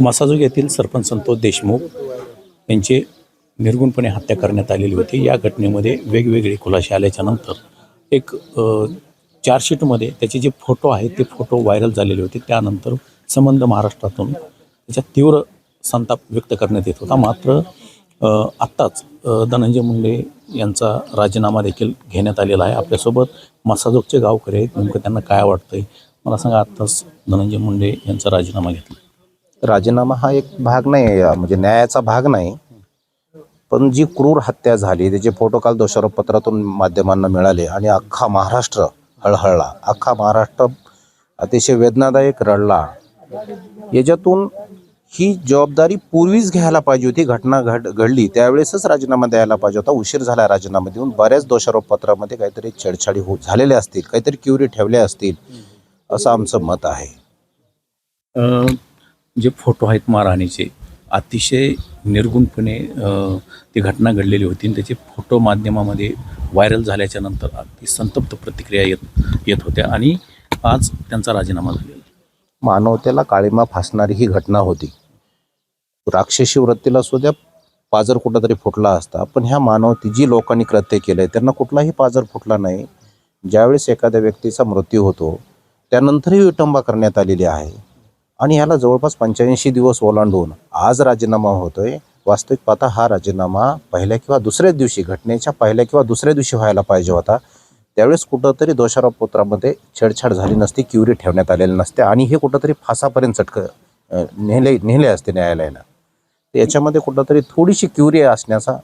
मसाजोग येथील सरपंच संतोष देशमुख यांचे निर्गुणपणे हत्या करण्यात आलेली होती. या घटनेमध्ये वेगवेगळे खुलासे आल्याच्यानंतर एक चार्जशीटमध्ये त्याचे जे फोटो आहेत ते फोटो व्हायरल झालेले होते. त्यानंतर संबंध महाराष्ट्रातून त्याच्या तीव्र संताप व्यक्त करण्यात येत होता. मात्र आत्ताच धनंजय मुंडे यांचा राजीनामा देखील घेण्यात आलेला आहे. आपल्यासोबत मसाजोगचे गावकरी आहेत. नेमकं त्यांना काय वाटतंय? मला सांगा आत्ताच धनंजय मुंडे यांचा राजीनामा घेतला. राजीनामा हा एक भाग नाही म्हणजे न्यायाचा भाग नाही. पण जी क्रूर हत्या झाली त्याचे फोटो काल दोषारोपपत्रातून माध्यमांना मिळाले आणि अख्खा महाराष्ट्र हळहळला. अख्खा महाराष्ट्र अतिशय वेदनादायक रडला. याच्यातून ही जबाबदारी पूर्वीच घ्यायला पाहिजे होती. घटना घड घडली. त्यावेळेसच राजीनामा द्यायला पाहिजे होता. उशीर झाला राजीनामा देऊन. बऱ्याच दोषारोपपत्रामध्ये काहीतरी छेडछाडी हो झालेल्या असतील. काहीतरी क्युरी ठेवल्या असतील असं आमचं मत आहे. जे फोटो आहेत महाराणीचे अतिशय निर्गुणपणे ती घटना घडलेली होती. आणि त्याचे फोटो माध्यमामध्ये व्हायरल झाल्याच्यानंतर अगदी संतप्त प्रतिक्रिया येत येत होत्या. आणि आज त्यांचा राजीनामा झालेला मानवतेला काळीमा फासणारी ही घटना होती. राक्षसी वृत्तीला सुद्धा पाजर कुठंतरी फुटला असता पण ह्या मानवती जी लोकांनी कृत्य केलं आहे त्यांना कुठलाही पाजर फुटला नाही. ज्यावेळेस एखाद्या व्यक्तीचा मृत्यू होतो त्यानंतरही विटंबा करण्यात आलेली आहे. आणि ह्याला जवळपास पंच्याऐंशी दिवस ओलांडून आज राजीनामा होतोय. वास्तविक पाहता हा राजीनामा पहिल्या किंवा दुसऱ्याच दिवशी घटनेच्या पहिल्या किंवा दुसऱ्या दिवशी व्हायला पाहिजे होता. त्यावेळेस कुठंतरी दोषारोपपत्रामध्ये छेडछाड झाली नसती क्युरी ठेवण्यात आलेली नसते आणि हे कुठंतरी फासापर्यंत चटक नेले नेले असते न्यायालयानं तर याच्यामध्ये कुठंतरी थोडीशी क्युरी असण्याचा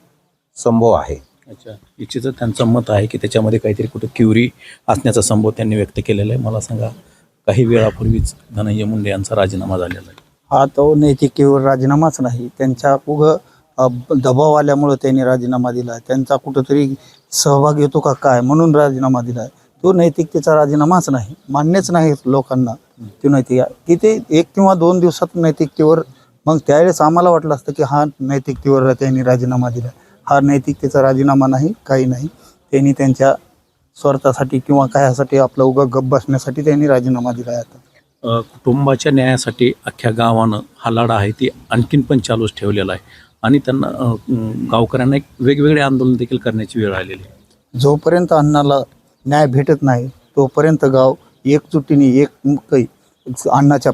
संभव आहे. अच्छा. इच्छेचं त्यांचं मत आहे की त्याच्यामध्ये काहीतरी कुठं क्युरी असण्याचा संभव त्यांनी व्यक्त केलेला आहे. मला सांगा काही वेळापूर्वीच धनंजय मुंडे यांचा राजीनामा झालेला आहे. हा तो नैतिकेवर राजीनामाच नाही. त्यांच्या उग दबाव आल्यामुळं त्यांनी राजीनामा दिला. आहे त्यांचा कुठंतरी सहभाग येतो का काय म्हणून राजीनामा दिला. आहे तो नैतिकतेचा राजीनामाच नाही. मान्यच नाही लोकांना तो नैतिक. की ते एक किंवा दोन दिवसात नैतिकतेवर मग त्यावेळेस आम्हाला वाटलं असतं की हा नैतिकतेवर त्यांनी राजीनामा दिला. हा नैतिकतेचा राजीनामा नाही काही नाही. त्यांनी त्यांच्या स्वार्थासाठी किंवा कायासाठी आपलं उगं गप बसण्यासाठी त्यांनी राजीनामा दिला आहे आता. कुटुंबाच्या न्यायासाठी अख्ख्या गावानं हा लढा आहे ती आणखीन पण चालूच ठेवलेला आहे. आणि त्यांना गावकऱ्यांना एक वेगवेगळे आंदोलन देखील करण्याची वेळ आलेली आहे. जोपर्यंत अण्णाला न्याय भेटत नाही तोपर्यंत गाव एकजुटीने एकमुखी अण्णाच्या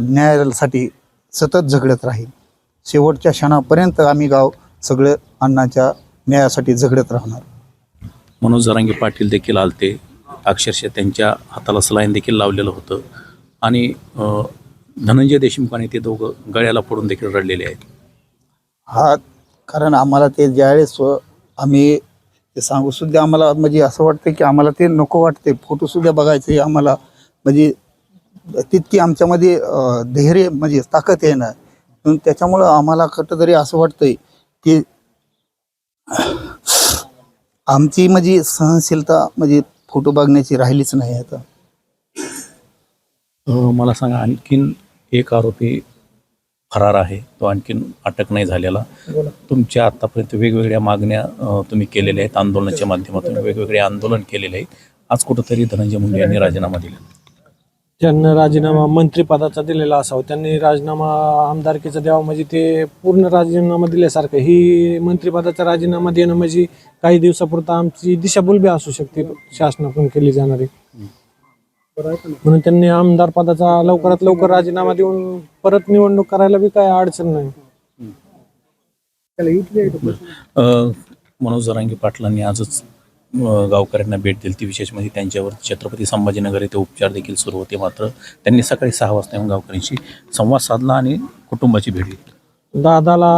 न्यायासाठी सतत झगडत राहील. शेवटच्या क्षणापर्यंत आम्ही गाव सगळे अण्णाच्या न्यायासाठी झगडत राहणार. मनोज जरांगे पाटील देखील आलते. अक्षरशः त्यांच्या हाताला सलाईन देखील लावलेलं होतं. आणि धनंजय देशमुख आणि ते दोघं गळ्याला पडून देखील रडलेले आहेत. हा कारण आम्हाला ते ज्यावेळेस आम्ही ते सांगू सुद्धा आम्हाला म्हणजे असं वाटतं की आम्हाला ते नको वाटते फोटोसुद्धा बघायचे आम्हाला म्हणजे तितकी आमच्यामध्ये धैर्य म्हणजे ताकद येणार ना. त्याच्यामुळं आम्हाला कुठंतरी असं वाटतंय की आमची म्हणजे सहनशीलता म्हणजे फोटो बघण्याची राहिलीच नाही आता. अ, मला सांगा आणखीन एक आरोपी फरार आहे. तो आणखीन अटक नाही झालेला. तुमच्या आतापर्यंत वेगवेगळ्या मागण्या अ, तुम्ही केलेल्या आहेत. आंदोलनाच्या माध्यमातून वेगवेगळे आंदोलन केलेले आहेत. आज कुठंतरी धनंजय मुंडे यांनी राजीनामा दिला. त्यांना राजीनामा मंत्रिपदाचा दिलेला असावा. त्यांनी राजीनामा आमदारकीचा द्यावा. म्हणजे ते पूर्ण राजीनामा दिल्यासारखं. ही मंत्रिपदाचा राजीनामा देणं म्हणजे काही दिवसापुरता आमची दिशाभूल बी असू शकते शासनाकडून केली जाणारी. म्हणून त्यांनी आमदार पदाचा लवकरात लवकर राजीनामा देऊन परत निवडणूक करायला बी काय अडचण नाही. मनोज जरांगे पाटलांनी आजच गावकऱ्यांना भेट दिली ती विशेष म्हणजे त्यांच्यावर छत्रपती संभाजीनगर येथे उपचार देखील सुरू होते. मात्र त्यांनी सकाळी सहा वाजता येऊन गावकऱ्यांशी संवाद साधला आणि कुटुंबाची भेट घेतली. दादाला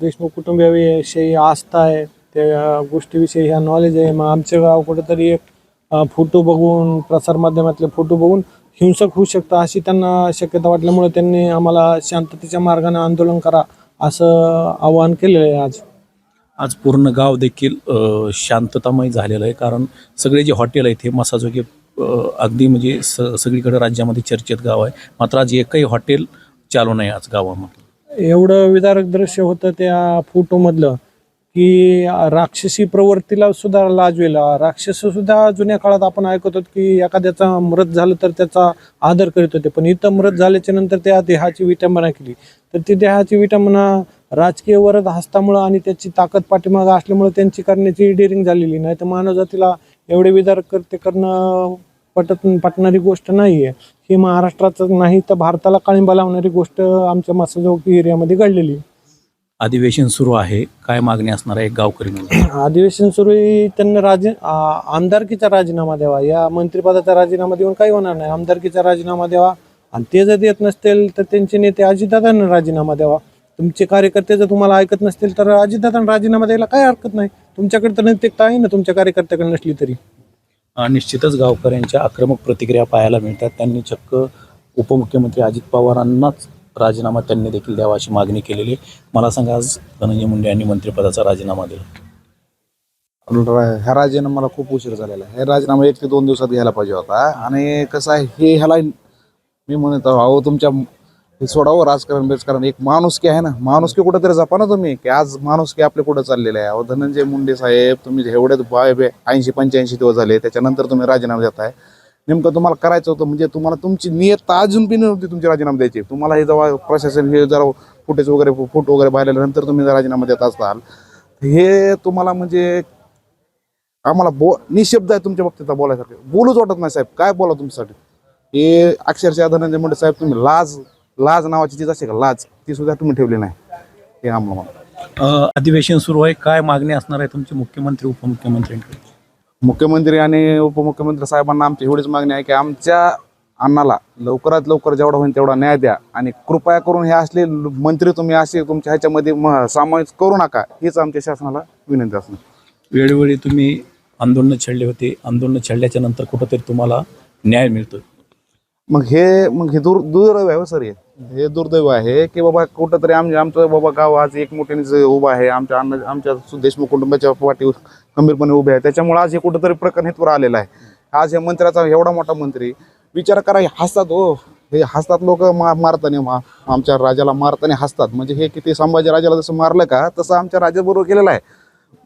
देशमुख कुटुंबियाविषयी आस्था आहे. त्या गोष्टीविषयी ह्या नॉलेज आहे. मग आमचं गाव कुठेतरी एक फोटो बघून प्रसारमाध्यमातले फोटो बघून हिंसक होऊ शकतं अशी त्यांना शक्यता वाटल्यामुळे त्यांनी आम्हाला शांततेच्या मार्गाने आंदोलन करा असं आवाहन केलेलं आहे आज. आज पूर्ण गाव देखील शांततामय झालेलं आहे. कारण सगळे जे हॉटेल आहेत हे मसाजोगे अगदी म्हणजे स सगळीकडे राज्यामध्ये चर्चेत गाव आहे. मात्र आज एकही हॉटेल चालू नाही आज गावामध्ये. एवढं विदारक दृश्य होतं त्या फोटोमधलं की राक्षसी प्रवृत्तीला सुद्धा लाजवेल राक्षस सुद्धा जुन्या काळात आपण ऐकत होतो की एखाद्याचा मृत झालं तर त्याचा आदर करीत होते. पण इथं मृत झाल्याच्यानंतर त्या देहाची विटंबना केली. तर ती देहाची विटंबना राजकीय वरद हस्तामुळं आणि त्याची ताकद पाठीमागं असल्यामुळं त्यांची करण्याची डेअरिंग झालेली नाही. तर मानवजातीला एवढे विचार करते करणं पटत पटणारी गोष्ट नाही आहे ही महाराष्ट्राचं नाही तर भारताला काळिंबा लावणारी गोष्ट आमच्या मासाजोगी एरियामध्ये घडलेली. अधिवेशन सुरू आहे. काय मागणी असणार आहे गावकरी अधिवेशन सुरू त्यांना राजी आमदारकीचा राजीनामा द्यावा. या मंत्रिपदाचा राजीनामा देऊन काही होणार नाही. आमदारकीचा राजीनामा द्यावा. आणि ते जर देत नसतील तर त्यांचे नेते अजितदादांना राजीनामा द्यावा. तुमचे कार्यकर्ते जर तुम्हाला ऐकत नसतील तर अजितदादांना राजीनामा द्यायला काय हरकत नाही. तुमच्याकडे तर नैतिकता आहे ना तुमच्या कार्यकर्त्याकडे नसली तरी. निश्चितच गावकऱ्यांच्या आक्रमक प्रतिक्रिया पाहायला मिळतात. त्यांनी चक्क उपमुख्यमंत्री अजित पवारांनाच राजीनामा त्यांनी देखील द्यावा अशी मागणी केलेली आहे. मला सांगा आज धनंजय मुंडे यांनी मंत्रिपदाचा राजीनामा दिला. रा- ह्या राजीनामाला खूप उशीर झालेला आहे. हे राजीनामा एक ते दोन दिवसात घ्यायला पाहिजे होता. आणि कसं आहे हे ह्याला मी म्हणत अहो तुमच्या हे सोडावं राजकारण बेजकारण. एक माणुसकी आहे ना. माणुसकी कुठेतरी जपा ना तुम्ही की आज माणुसकी आपले कुठं चाललेलं आहे? अहो धनंजय मुंडे साहेब तुम्ही एवढे ऐंशी पंच्याऐंशी दिवस झाले त्याच्यानंतर तुम्ही राजीनामा देताय. नेमकं तुम्हाला करायचं होतं म्हणजे तुम्हाला तुमची नियत अजून बी नव्हती तुमची राजीनामा द्यायची. तुम्हाला हे जेव्हा प्रशासन हे जरा फुटेज वगैरे फोटो वगैरे पाहिल्यानंतर तुम्ही जर राजीनामा देत असाल. हे तुम्हाला म्हणजे आम्हाला बो निशब्द आहे तुमच्या बाबतीत बोलायसाठी बोलूच वाटत नाही साहेब. काय बोला तुमच्यासाठी? हे अक्षरशः धनंजय मुंडे साहेब तुम्ही लाज लाज नावाची चीज असते का लाज ती सुद्धा तुम्ही ठेवली नाही. हे आम्हाला अधिवेशन सुरू आहे. काय मागणी असणार आहे तुमचे मुख्यमंत्री उपमुख्यमंत्र्यांकडे? मुख्यमंत्री आणि उपमुख्यमंत्री साहेबांना आमची एवढीच मागणी आहे की आमच्या अण्णाला लवकरात लवकर जेवढा होईल तेवढा न्याय द्या आणि कृपया करून हे असले मंत्री तुम्ही असे तुमच्या ह्याच्यामध्ये म- सामायिक करू नका हीच आमच्या शासनाला विनंती असणार. वेळोवेळी तुम्ही आंदोलनं छेडले होते. आंदोलनं छेडल्याच्या नंतर कुठंतरी तुम्हाला न्याय मिळतोय. मग हे मग हे दुर दुर्दैव आहे हो सर हे. हे दुर्दैव आहे की बाबा कुठंतरी आमच्या आमचं बाबा गाव आज एक मोठ्याने उभा आहे आमच्या अन्न आमच्या सु- देशमुख कुटुंबाच्या पाठीवर खंबीरपणे उभे आहे. त्याच्यामुळे आज हे कुठंतरी प्रकरण हेतवर आलेलं आहे. आज या मंत्र्याचा एवढा मोठा मंत्री विचार करा हे हसतात हो. हे हसतात लोक मा मारताना मा आमच्या राजाला मारताना हसतात. म्हणजे हे किती संभाजी राजाला जसं मारलं का तसं आमच्या राजाबरोबर केलेलं आहे.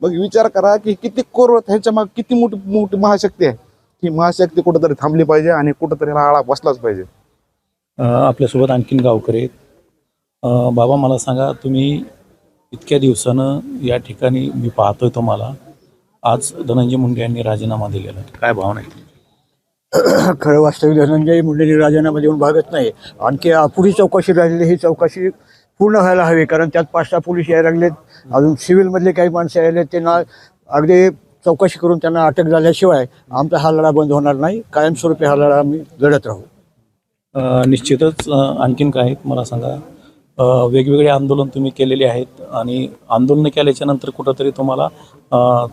मग विचार करा की किती कोर ह्याच्या माग किती मोठी मोठी महाशक्ती आहे. ही महाशक्ती कुठंतरी थांबली पाहिजे आणि कुठंतरी आळा बसलाच पाहिजे. आपल्यासोबत आणखीन गावकरी आहेत. अ, बाबा मला सांगा तुम्ही इतक्या दिवसानं या ठिकाणी मी पाहतोय तुम्हाला. आज धनंजय मुंडे यांनी राजीनामा दिलेला आहे. काय भावना आहे? खरं वास्तविक धनंजय मुंडेंनी राजीनामा देऊन भागत नाही. आणखी पुढील चौकशी राहिलेली ही चौकशी पूर्ण व्हायला हवी. कारण त्यात पाच सहा पोलीस यायला लागलेत. अजून सिव्हिलमधले काही माणसं यायले त्यांना अगदी चौकशी करून त्यांना अटक झाल्याशिवाय आमचा हा लढा बंद होणार नाही. कायमस्वरूपी हा लढा आम्ही लढत राहू. अ, निश्चितच आणखीन काय मला सांगा. वेगवेगळे आंदोलन तुम्ही केलेले आहेत आणि आंदोलन केल्याच्यानंतर कुठंतरी तुम्हाला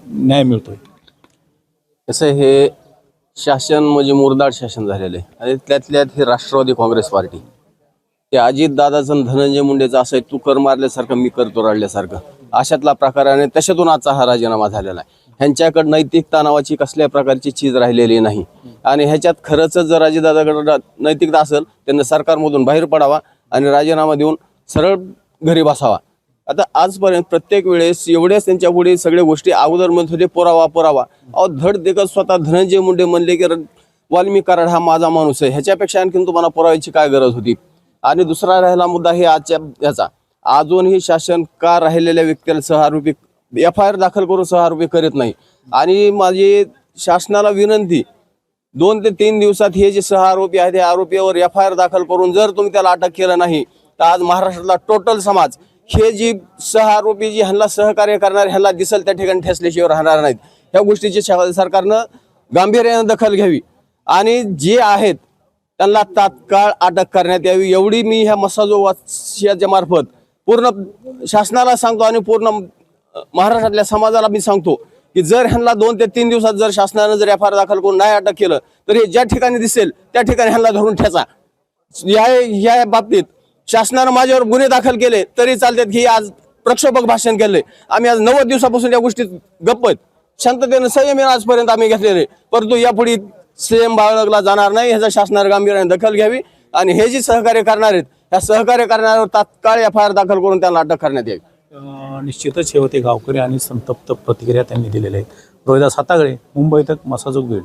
न्याय मिळतोय. कसं हे शासन म्हणजे मुरदाड शासन झालेलं आहे. आणि त्यातल्यात हे राष्ट्रवादी काँग्रेस पार्टी. ते अजितदादाचं आणि धनंजय मुंडेचं असं आहे तू कर मारल्यासारखं मी करतो राडल्यासारखं. अशातला प्रकार आहे आणि तशातून आजचा हा राजीनामा झालेला आहे. ह्यांच्याकडे नैतिक तणावाची कसल्या प्रकारची चीज राहिलेली नाही. आणि ह्याच्यात खरंच जर राजेदादाकडं नैतिकता असेल त्यांना सरकारमधून बाहेर पडावा आणि राजीनामा देऊन सरळ घरी बसावा. आता आजपर्यंत प्रत्येक वेळेस एवढ्याच त्यांच्या पुढे सगळ्या गोष्टी अगोदर म्हणत होते पुरावा पुरावा. अहो धड देखत स्वतः धनंजय मुंडे म्हणले की र- कराड हा माझा माणूस आहे. ह्याच्यापेक्षा आणखीन तुम्हाला पुराव्याची काय गरज होती? आणि दुसरा राहिला मुद्दा हे आजच्या ह्याचा. अजूनही शासन का राहिलेल्या व्यक्तीला सहारूपी एफ आय आर दाखल करून सहारूपी करीत नाही. आणि माझी शासनाला विनंती दोन ते तीन दिवसात हे जे सहा आरोपी आहेत या आरोपीवर एफ आय आर दाखल करून जर तुम्ही त्याला अटक केलं नाही तर आज महाराष्ट्रातला टोटल समाज हे जी सह आरोपी जी ह्यांना सहकार्य करणार ह्यांना दिसेल त्या ठिकाणी ठेसल्याशिवाय राहणार नाहीत. ह्या गोष्टीची शा- सरकारनं गांभीर्यानं दखल घ्यावी. आणि जे आहेत त्यांना तात्काळ अटक करण्यात यावी. एवढी मी ह्या मसाजो मार्फत पूर्ण शासनाला सांगतो आणि पूर्ण महाराष्ट्रातल्या समाजाला मी सांगतो की जर ह्यांना दोन ते तीन दिवसात जर शासनानं जर एफ आय आर दाखल करून नाही अटक केलं तर हे ज्या ठिकाणी दिसेल त्या ठिकाणी ह्यांना धरून ठेचा. या या बाबतीत शासनानं माझ्यावर गुन्हे दाखल केले तरी चालतात की आज प्रक्षोभक भाषण केले आम्ही आज नव्वद दिवसापासून या गोष्टीत गप्प आहेत. शांततेनं संयमी आजपर्यंत आम्ही घेतलेले. परंतु यापुढे संयम बाळगला जाणार नाही ह्याचा शासनानं गांभीर्याने दखल घ्यावी आणि हे जे सहकार्य करणार आहेत त्या सहकार्य करणाऱ्यावर तात्काळ एफ आय आर दाखल करून त्यांना अटक करण्यात यावी. निश्चितच हे होते गावकरी आणि संतप्त प्रतिक्रिया त्यांनी दिलेल्या आहेत. रोहिदास हातागळे मुंबई तक मसाजोग बीड.